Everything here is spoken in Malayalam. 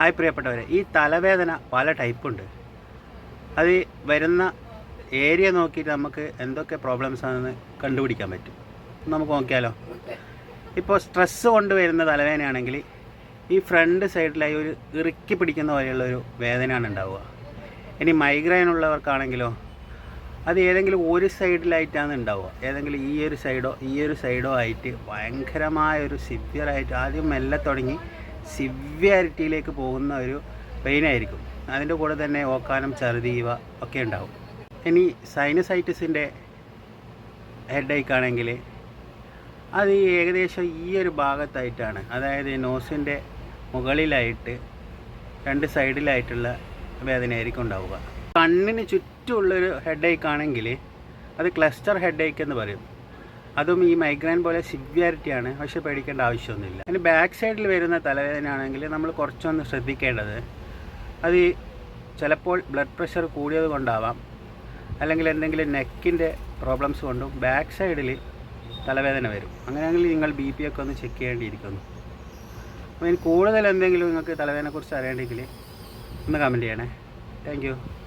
ഹായ് പ്രിയപ്പെട്ടവരെ ഈ തലവേദന പല ടൈപ്പുണ്ട് അത് വരുന്ന ഏരിയ നോക്കിയിട്ട് നമുക്ക് എന്തൊക്കെ പ്രോബ്ലംസ് ആണെന്ന് കണ്ടുപിടിക്കാൻ പറ്റും. നമുക്ക് നോക്കിയാലോ? ഇപ്പോൾ സ്ട്രെസ്സ് കൊണ്ട് വരുന്ന തലവേദനയാണെങ്കിൽ ഈ ഫ്രണ്ട് സൈഡിലായി ഒരു ഇറുക്കി പിടിക്കുന്ന പോലെയുള്ള ഒരു വേദനയാണ് ഉണ്ടാവുക. ഇനി മൈഗ്രെയിൻ ഉള്ളവർക്കാണെങ്കിലോ അത് ഏതെങ്കിലും ഒരു സൈഡിലായിട്ടാണ് ഉണ്ടാവുക. ഏതെങ്കിലും ഈ ഒരു സൈഡോ ഈ ഒരു സൈഡോ ആയിട്ട് ഭയങ്കരമായ ഒരു സിവിയറായിട്ട് ആദ്യം മെല്ലെ തുടങ്ങി സിവിയാരിറ്റിയിലേക്ക് പോകുന്ന ഒരു പെയിൻ ആയിരിക്കും അതിന്റെ കൂടെ തന്നെ ഓക്കാനം ഛർദി ഇവ ഒക്കെ ഉണ്ടാവും. ഇനി സൈനസൈറ്റിസിന്റെ ഹെഡ് ആണെങ്കിൽ അത് ഏകദേശം ഈ ഒരു ഭാഗത്തായിട്ടാണ്. അതായത് നോസിന്റെ മുകളിലായിട്ട് രണ്ട് സൈഡിലായിട്ടുള്ള വേദനയായിരിക്കും ഉണ്ടാവുക. കണ്ണിന് ചുറ്റുമുള്ളൊരു ഹെഡ് ആണെങ്കിൽ അത് ക്ലസ്റ്റർ ഹെഡ് എന്ന് പറയും. അതും ഈ മൈഗ്രെയിൻ പോലെ സിവിയാരിറ്റിയാണ് പക്ഷെ പേടിക്കേണ്ട ആവശ്യമൊന്നുമില്ല. അതിന് ബാക്ക് സൈഡിൽ വരുന്ന തലവേദന ആണെങ്കിൽ നമ്മൾ കുറച്ചൊന്ന് ശ്രദ്ധിക്കേണ്ടത് അത് ചിലപ്പോൾ ബ്ലഡ് പ്രഷർ കൂടിയത് കൊണ്ടാവാം. അല്ലെങ്കിൽ എന്തെങ്കിലും നെക്കിന്റെ പ്രോബ്ലംസ് കൊണ്ടും ബാക്ക് സൈഡിൽ തലവേദന വരും. അങ്ങനെയാണെങ്കിൽ നിങ്ങൾ ബി പി ഒക്കെ ഒന്ന് ചെക്ക് ചെയ്യേണ്ടിയിരിക്കുന്നു. അപ്പോൾ ഇനി കൂടുതൽ എന്തെങ്കിലും നിങ്ങൾക്ക് തലവേദനയെക്കുറിച്ച് അറിയേണ്ടെങ്കിൽ ഒന്ന് കമന്റ് ചെയ്യണേ. താങ്ക്